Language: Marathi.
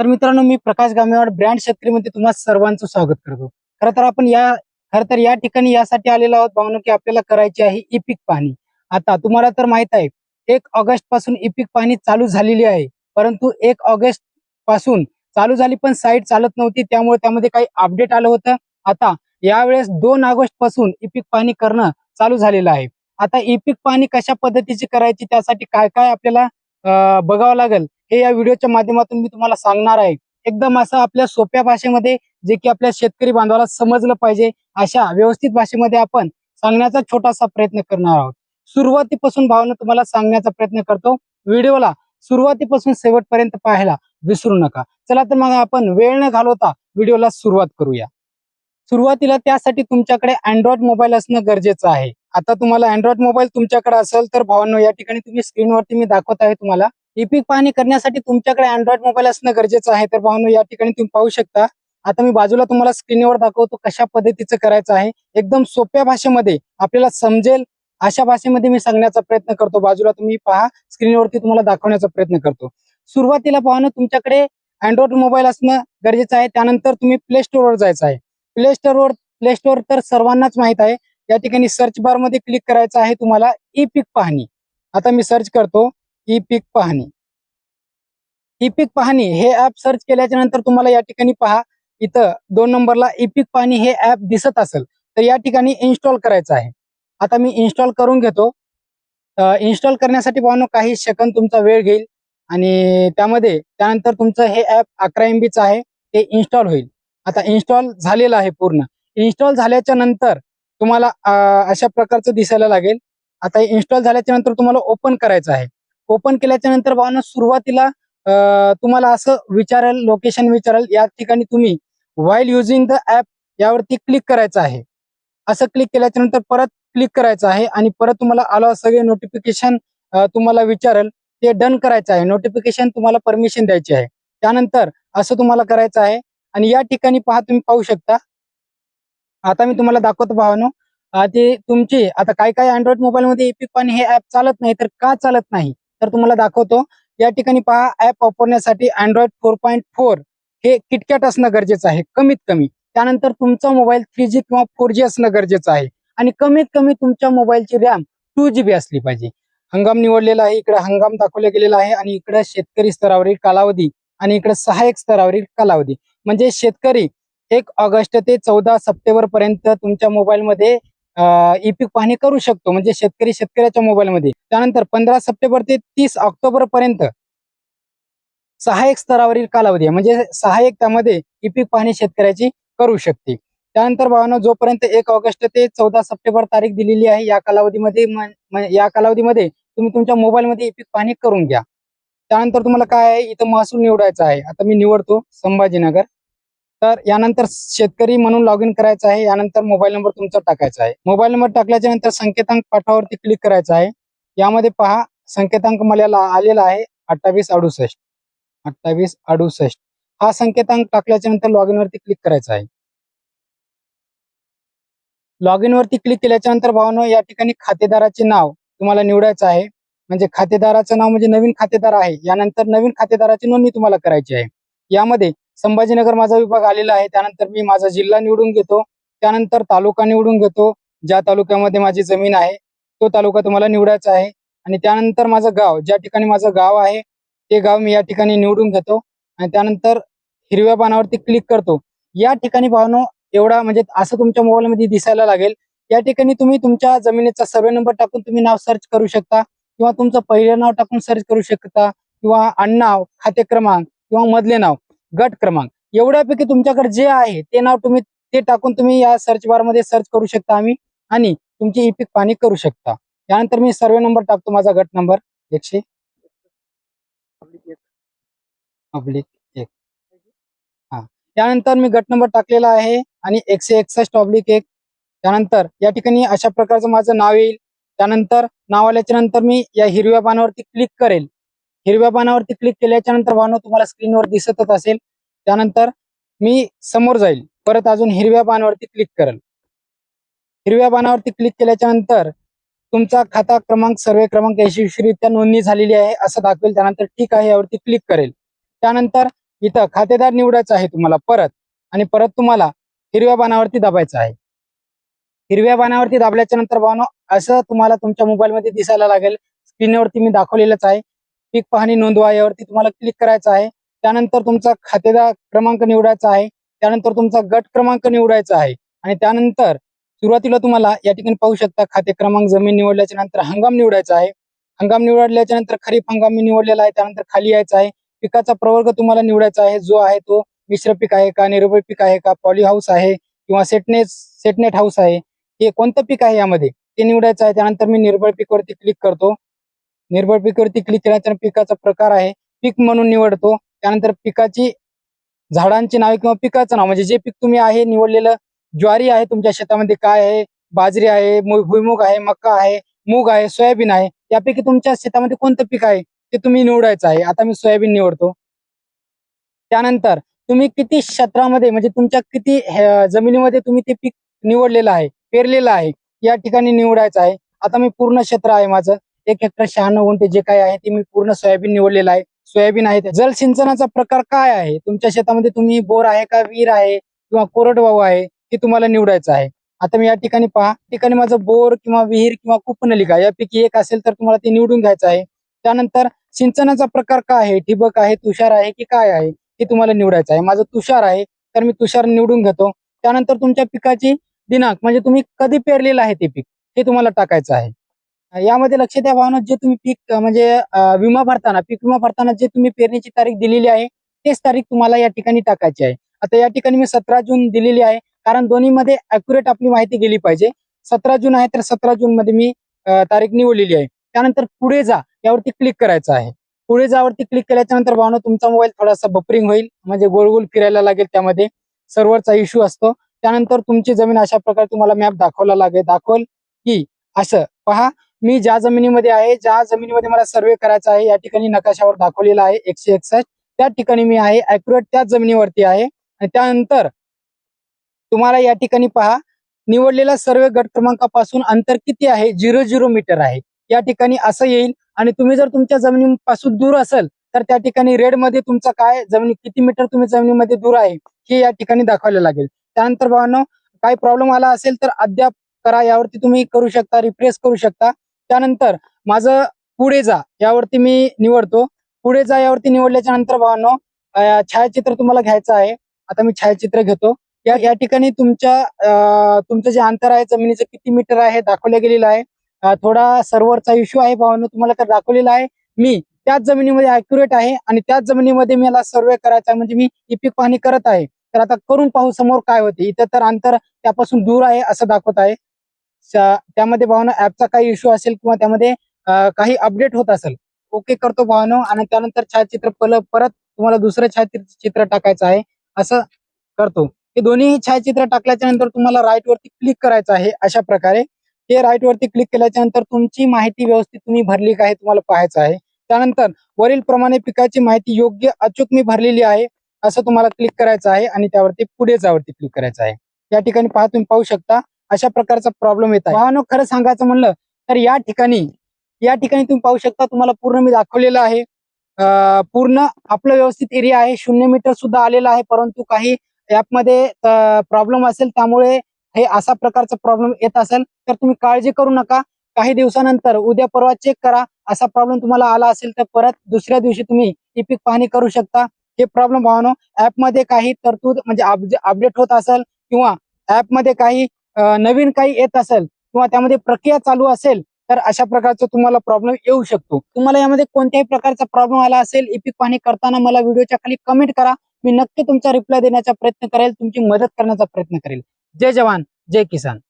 तर मित्रांनो मी प्रकाश गामेवाड ब्रँड शेतकरीमध्ये तुम्हा सर्वांचं स्वागत करतो. खरं तर आपण या खरं तर या ठिकाणी यासाठी आलेलो आहोत भावनो की आपल्याला करायची आहे ई पीक पाहणी आता तुम्हाला तर माहीत आहे एक ऑगस्टपासून ई पीक पाहणी चालू झालेली आहे. परंतु एक ऑगस्टपासून चालू झाली पण साईट चालत नव्हती. त्यामुळे त्यामध्ये काही अपडेट आलं होतं. आता यावेळेस दोन ऑगस्टपासून ई पीक पाहणी करणं चालू झालेलं आहे. आता ई पीक पाहणी कशा पद्धतीची करायची त्यासाठी काय काय आपल्याला बघावं लागेल. हे या व्हिडिओच्या माध्यमातून मी तुम्हाला सांगणार आहे. एकदम असं आपल्या सोप्या भाषेमध्ये जे की आपल्या शेतकरी बांधवाला समजलं पाहिजे अशा व्यवस्थित भाषेमध्ये आपण सांगण्याचा छोटासा प्रयत्न करणार आहोत. सुरुवातीपासून भावना तुम्हाला सांगण्याचा प्रयत्न करतो. व्हिडिओला सुरुवातीपासून शेवटपर्यंत पाहायला विसरू नका. चला तर मग आपण वेळ न घालवता व्हिडिओला सुरुवात करूया. सुरुवातीला त्यासाठी तुमच्याकडे अँड्रॉइड मोबाईल असणं गरजेचं आहे. आता तुम्हाला अँड्रॉइड मोबाईल तुमच्याकडे असेल तर भावांनो या ठिकाणी तुम्ही स्क्रीनवरती मी दाखवत आहे तुम्हाला. ई पीक पाहणी करण्यासाठी तुमच्याकडे अँड्रॉइड मोबाईल असणं गरजेचं आहे. तर पाहून या ठिकाणी तुम्ही पाहू शकता. आता मी बाजूला तुम्हाला स्क्रीनवर दाखवतो कशा पद्धतीचं करायचं आहे. एकदम सोप्या भाषेमध्ये आपल्याला समजेल अशा भाषेमध्ये मी सांगण्याचा प्रयत्न करतो. बाजूला तुम्ही पहा स्क्रीनवरती तुम्हाला दाखवण्याचा प्रयत्न करतो. सुरुवातीला पाहणं तुमच्याकडे अँड्रॉइड मोबाईल असणं गरजेचं आहे. त्यानंतर तुम्ही प्ले स्टोअरवर जायचं आहे. प्ले स्टोअरवर प्ले स्टोअर तर सर्वांनाच माहीत आहे. या ठिकाणी सर्च बारमध्ये क्लिक करायचं आहे तुम्हाला ई पीक पाहणी. आता मी सर्च करतो. ई पीक पाहणी. ई पीक पाहणी हे ऍप सर्च केल्याच्यानंतर तुम्हाला या ठिकाणी पहा इथं दोन नंबरला ई पीक पाहणी हे ऍप दिसत असेल तर या ठिकाणी इन्स्टॉल करायचं आहे. आता मी इन्स्टॉल करून घेतो. इन्स्टॉल करण्यासाठी पाहणं काही सेकंद तुमचा वेळ घेईल आणि त्यामध्ये त्यानंतर तुमचं हे ऍप अकरा एम बीचं आहे ते इन्स्टॉल होईल. आता इन्स्टॉल झालेलं आहे पूर्ण. इन्स्टॉल झाल्याच्यानंतर तुम्हाला अशा प्रकारचं दिसायला लागेल. आता इन्स्टॉल झाल्याच्यानंतर तुम्हाला ओपन करायचं आहे. ओपन केल्याच्यानंतर भावना सुरुवातीला तुम्हाला असं विचारेल लोकेशन विचारेल या ठिकाणी तुम्ही वाईल युझिंग द ऍप यावरती क्लिक करायचं आहे. असं क्लिक केल्याच्यानंतर परत क्लिक करायचं आहे आणि परत तुम्हाला आलं सगळे नोटिफिकेशन तुम्हाला विचारेल ते डन करायचं आहे. नोटिफिकेशन तुम्हाला परमिशन द्यायची आहे. त्यानंतर असं तुम्हाला करायचं आहे आणि या ठिकाणी पहा तुम्ही पाहू शकता. आता मी तुम्हाला दाखवतो भावानो. ते तुमची आता काय काय अँड्रॉइड मोबाईल मध्ये एपिक पाणी हे ऍप चालत नाही तर का चालत नाही? तर तुम्हाला दाखवतो. या ठिकाणी पहा ऍप वापरण्यासाठी अँड्रॉइड फोर पॉईंट फोर हे किटकॅट असणं गरजेचं आहे कमीत कमी. त्यानंतर तुमचा मोबाईल थ्री जी किंवा फोर जी असणं गरजेचं आहे. आणि कमीत कमी तुमच्या मोबाईलची रॅम टू जी बी असली पाहिजे. हंगाम निवडलेला आहे इकडे हंगाम दाखवला गेलेला आहे आणि इकडे शेतकरी स्तरावरील कालावधी आणि इकडे सहाय्यक स्तरावरील कालावधी. म्हणजे शेतकरी एक ऑगस्ट ते चौदा सप्टेंबर पर्यंत तुमच्या मोबाईलमध्ये ई पीक पाहणी करू शकतो म्हणजे शेतकरी शेतकऱ्याच्या मोबाईलमध्ये त्यानंतर पंधरा सप्टेंबर ते तीस ऑक्टोबर पर्यंत सहाय्यक स्तरावरील कालावधी म्हणजे सहाय्यक त्यामध्ये ई पीक पाहणी शेतकऱ्याची करू शकते. त्यानंतर भावानं जोपर्यंत एक ऑगस्ट ते चौदा सप्टेंबर तारीख दिलेली आहे या कालावधीमध्ये या कालावधीमध्ये तुम्ही तुमच्या मोबाईलमध्ये ई पीक पाहणी करून घ्या. त्यानंतर तुम्हाला काय आहे इथं महसूल निवडायचा आहे? आता मी निवडतो संभाजीनगर. तर यानंतर शेतकरी म्हणून लॉग इन करायचं आहे. यानंतर मोबाईल नंबर तुमचा टाकायचा आहे. मोबाईल नंबर टाकल्याच्या नंतर संकेतांक पाठावरती क्लिक करायचं आहे. यामध्ये पहा संकेतांक मला आलेला आहे अठ्ठावीस अडुसष्ट. अठ्ठावीस अडुसष्ट. हा संकेतांक टाकल्याच्या नंतर लॉग इन वरती क्लिक करायचा आहे. लॉग इन वरती क्लिक केल्याच्यानंतर भावनो या ठिकाणी खातेदाराचे नाव तुम्हाला निवडायचं आहे. म्हणजे खातेदाराचं नाव म्हणजे नवीन खातेदार आहे. यानंतर नवीन खातेदाराची नोंदणी तुम्हाला करायची आहे. यामध्ये संभाजीनगर माझा विभाग आलेला आहे. त्यानंतर मी माझा जिल्हा निवडून घेतो. त्यानंतर तालुका निवडून घेतो. ज्या तालुक्यामध्ये माझी जमीन आहे तो तालुका तुम्हाला निवडायचा आहे. आणि त्यानंतर माझं गाव ज्या ठिकाणी माझं गाव आहे ते गाव मी या ठिकाणी निवडून घेतो. आणि त्यानंतर हिरव्या पानावरती क्लिक करतो. या ठिकाणी भावनो एवढा म्हणजे असं तुमच्या मोबाईलमध्ये दिसायला लागेल. या ठिकाणी तुम्ही तुमच्या जमिनीचा सर्वे नंबर टाकून तुम्ही नाव सर्च करू शकता. किंवा तुमचं पहिलं नाव टाकून सर्च करू शकता. किंवा आडनाव खाते क्रमांक किंवा मधले नाव. गट क्रमांक. एवढ्यापैकी तुमच्याकडे जे आहे ते नाव तुम्ही ते टाकून तुम्ही या सर्च बारमध्ये सर्च करू शकता आम्ही आणि तुमची ई पीक पाणी करू शकता. त्यानंतर मी सर्वे नंबर टाकतो माझा गट नंबर एकशे ऑब्लिक एक. हा. त्यानंतर मी गट नंबर टाकलेला आहे आणि एकशे एकसष्ट ऑब्लिक एक. त्यानंतर या ठिकाणी अशा प्रकारचं माझं नाव येईल. त्यानंतर नाव आल्याच्यानंतर मी या हिरव्या पानावरती क्लिक करेल. हिरव्या पानावरती क्लिक केल्याच्यानंतर भावनो तुम्हाला स्क्रीनवर दिसतच असेल. त्यानंतर मी समोर जाईल. परत अजून हिरव्या पानावरती क्लिक करेल. हिरव्या पानावरती क्लिक केल्याच्यानंतर तुमचा खाता क्रमांक सर्वे क्रमांक यशस्वीरित्या नोंदणी झालेली आहे असं दाखवेल. त्यानंतर ठीक आहे यावरती क्लिक करेल. त्यानंतर इथं खातेदार निवडायचं आहे तुम्हाला परत. आणि परत तुम्हाला हिरव्या बाणावरती दाबायचं आहे. हिरव्या बाणावरती दाबल्याच्या नंतर भावनो असं तुम्हाला तुमच्या मोबाईल मध्ये दिसायला लागेल. स्क्रीनवरती मी दाखवलेलंच आहे. पीक पाहणी नोंदवा यावरती तुम्हाला क्लिक करायचं आहे. त्यानंतर तुमचा खातेदार क्रमांक निवडायचा आहे. त्यानंतर तुमचा गट क्रमांक निवडायचा आहे. आणि त्यानंतर सुरुवातीला तुम्हाला या ठिकाणी पाहू शकता खाते क्रमांक जमीन निवडल्याच्या नंतर हंगाम निवडायचा आहे. हंगाम निवडल्याच्या नंतर खरीप हंगाम मी निवडलेला आहे. त्यानंतर खाली यायचा आहे. पिकाचा प्रवर्ग तुम्हाला निवडायचा आहे. जो आहे तो मिश्र पीक आहे का निर्भय पीक आहे का पॉली हाऊस आहे किंवा सेटनेस सेटनेट हाऊस आहे. हे कोणतं पीक आहे यामध्ये? ते निवडायचं आहे. त्यानंतर मी निर्बळ पीकवरती क्लिक करतो. निर्बळ पीकवरती क्लिक केल्यानंतर पिकाचा प्रकार आहे. पीक म्हणून निवडतो. त्यानंतर पिकाची झाडांची नावे किंवा पिकाचं नाव म्हणजे जे पीक तुम्ही आहे निवडलेलं ज्वारी आहे तुमच्या शेतामध्ये काय आहे? बाजरी आहे भुईमुग आहे मका आहे मूग आहे सोयाबीन आहे यापैकी तुमच्या शेतामध्ये कोणतं पीक आहे? ते तुम्ही निवडायचं आहे. आता मी सोयाबीन निवडतो. त्यानंतर तुम्ही किती क्षेत्रामध्ये म्हणजे तुमच्या किती जमिनीमध्ये तुम्ही ते पीक निवडलेलं आहे पेरलेलं आहे या ठिकाणी निवडायचं आहे. आता मी पूर्ण क्षेत्र आहे माझं. एक हेक्टर शहाण्णव गुंठे जे काही आहे ते मी पूर्ण सोयाबीन निवडलेलं आहे. सोयाबीन आहे जलसिंचनाचा प्रकार काय आहे? तुमच्या शेतामध्ये तुम्ही बोर आहे का विहीर आहे किंवा कोरडवाहू आहे हे तुम्हाला निवडायचं आहे. आता मी या ठिकाणी पहा. ठिकाणी माझं बोर किंवा विहीर किंवा कुपनलिका यापैकी एक असेल तर तुम्हाला ते निवडून घ्यायचं आहे. त्यानंतर सिंचनाचा प्रकार काय आहे? ठिबक आहे तुषार आहे की काय आहे हे तुम्हाला निवडायचं आहे. माझं तुषार आहे तर मी तुषार निवडून घेतो. त्यानंतर तुमच्या पिकाची दिनांक म्हणजे तुम्ही कधी पेरलेलं आहे ते पीक हे तुम्हाला टाकायचं आहे. यामध्ये लक्ष द्या भावना जे तुम्ही पीक म्हणजे विमा भरताना पीक विमा भरताना जे तुम्ही पेरणीची तारीख दिलेली आहे तेच तारीख तुम्हाला या ठिकाणी टाकायची आहे. आता या ठिकाणी मी सतरा जून दिलेली आहे कारण दोन्हीमध्ये अॅक्युरेट आपली माहिती गेली पाहिजे. सतरा जून आहे तर सतरा जून मध्ये मी तारीख निवडलेली आहे. त्यानंतर पुढे जा यावरती क्लिक करायचं आहे. पुढे जावरती क्लिक केल्याच्यानंतर भावना तुमचा मोबाईल थोडासा बफरिंग होईल म्हणजे गोल गोल फिरायला लागेल त्यामध्ये. सर्व्हरचा इश्यू असतो. त्यानंतर तुमची जमीन अशा प्रकारे तुम्हाला मॅप दाखवला लागेल दाखवल की असं पहा मी ज्या जमिनीमध्ये आहे ज्या जमिनीमध्ये मला सर्वे करायचा आहे या ठिकाणी नकाशावर दाखवलेला आहे एकशे एकसष्ट. त्या ठिकाणी मी आहे अॅक्युरेट त्याच जमिनीवरती आहे. आणि त्यानंतर तुम्हाला या ठिकाणी पहा निवडलेल्या सर्वे गट क्रमांकापासून अंतर किती आहे? झिरो झिरो मीटर आहे. या ठिकाणी असं येईल. आणि तुम्ही जर तुमच्या जमिनीपासून दूर असेल तर त्या ठिकाणी रेडमध्ये तुमचा काय? जमिनी किती मीटर तुम्ही जमिनीमध्ये दूर आहे? हे या ठिकाणी दाखवायला लागेल. त्यानंतर भावांना काही प्रॉब्लेम आला असेल तर अद्याप करा. यावरती तुम्ही करू शकता रिप्रेस करू शकता. त्यानंतर माझं पुढे जा यावरती मी निवडतो. पुढे जा यावरती निवडल्याच्या नंतर भावांनो छायाचित्र तुम्हाला घ्यायचं आहे. आता मी छायाचित्र घेतो. या या ठिकाणी तुमच्या तुमचं जे अंतर आहे जमिनीचं किती मीटर आहे दाखवलं गेलेलं आहे. थोडा सर्व्हरचा इश्यू आहे भावांनो तुम्हाला तर दाखवलेला आहे. मी त्याच जमिनीमध्ये अॅक्युरेट आहे आणि त्याच जमिनीमध्ये मला सर्वे करायचा आहे. म्हणजे मी इपिक पाहणी करत आहे. तर आता करून पाहू समोर काय होते. इथं तर अंतर त्यापासून दूर आहे असं दाखवत आहे. त्यामध्ये भावना ऍपचा काही इश्यू असेल किंवा त्यामध्ये काही अपडेट होत असेल ओके करतो भावनो. आणि त्यानंतर छायाचित्र पल- परत तुम्हाला दुसरं छायाचित्र चित्र टाकायचं आहे असं करतो. हे दोन्ही छायाचित्र टाकल्याच्या नंतर तुम्हाला राईट वरती क्लिक करायचं आहे अशा प्रकारे. हे राईट वरती क्लिक केल्याच्यानंतर तुमची माहिती व्यवस्थित तुम्ही भरली का हे तुम्हाला पाहायचं आहे. त्यानंतर वरील प्रमाणे पिकाची माहिती योग्य अचूक मी भरलेली आहे असं तुम्हाला क्लिक करायचं आहे आणि त्यावरती पुढे जावरती क्लिक करायचं आहे. या ठिकाणी पहा तुम्ही पाहू शकता अशा प्रकारचा प्रॉब्लेम येत आहे. वाहनो खरं सांगायचं म्हणलं तर या ठिकाणी या ठिकाणी तुम्ही पाहू शकता तुम्हाला पूर्ण मी दाखवलेलं आहे. पूर्ण आपलं व्यवस्थित एरिया आहे. शून्य मीटर सुद्धा आलेला आहे परंतु काही ऍपमध्ये प्रॉब्लेम असेल त्यामुळे हे असा प्रकारचा प्रॉब्लेम येत असेल. तर तुम्ही काळजी करू नका. काही दिवसानंतर उद्या परवा चेक करा. असा प्रॉब्लेम तुम्हाला आला असेल तर परत दुसऱ्या दिवशी तुम्ही ही पीक पाहणी करू शकता. हे प्रॉब्लेम भावनो ऍपमध्ये काही तरतूद म्हणजे अपडेट होत असेल किंवा ऍपमध्ये काही नवीन काही येत असेल किंवा त्यामध्ये प्रक्रिया चालू असेल तर अशा प्रकारचा तुम्हाला प्रॉब्लेम येऊ शकतो. तुम्हाला यामध्ये कोणत्याही प्रकारचा प्रॉब्लेम आला असेल इपिक पाणी पाहणी करताना मला व्हिडिओच्या खाली कमेंट करा. मी नक्की तुमचा रिप्लाय देण्याचा प्रयत्न करेल तुमची मदत करण्याचा प्रयत्न करेल. जय जवान जय किसान.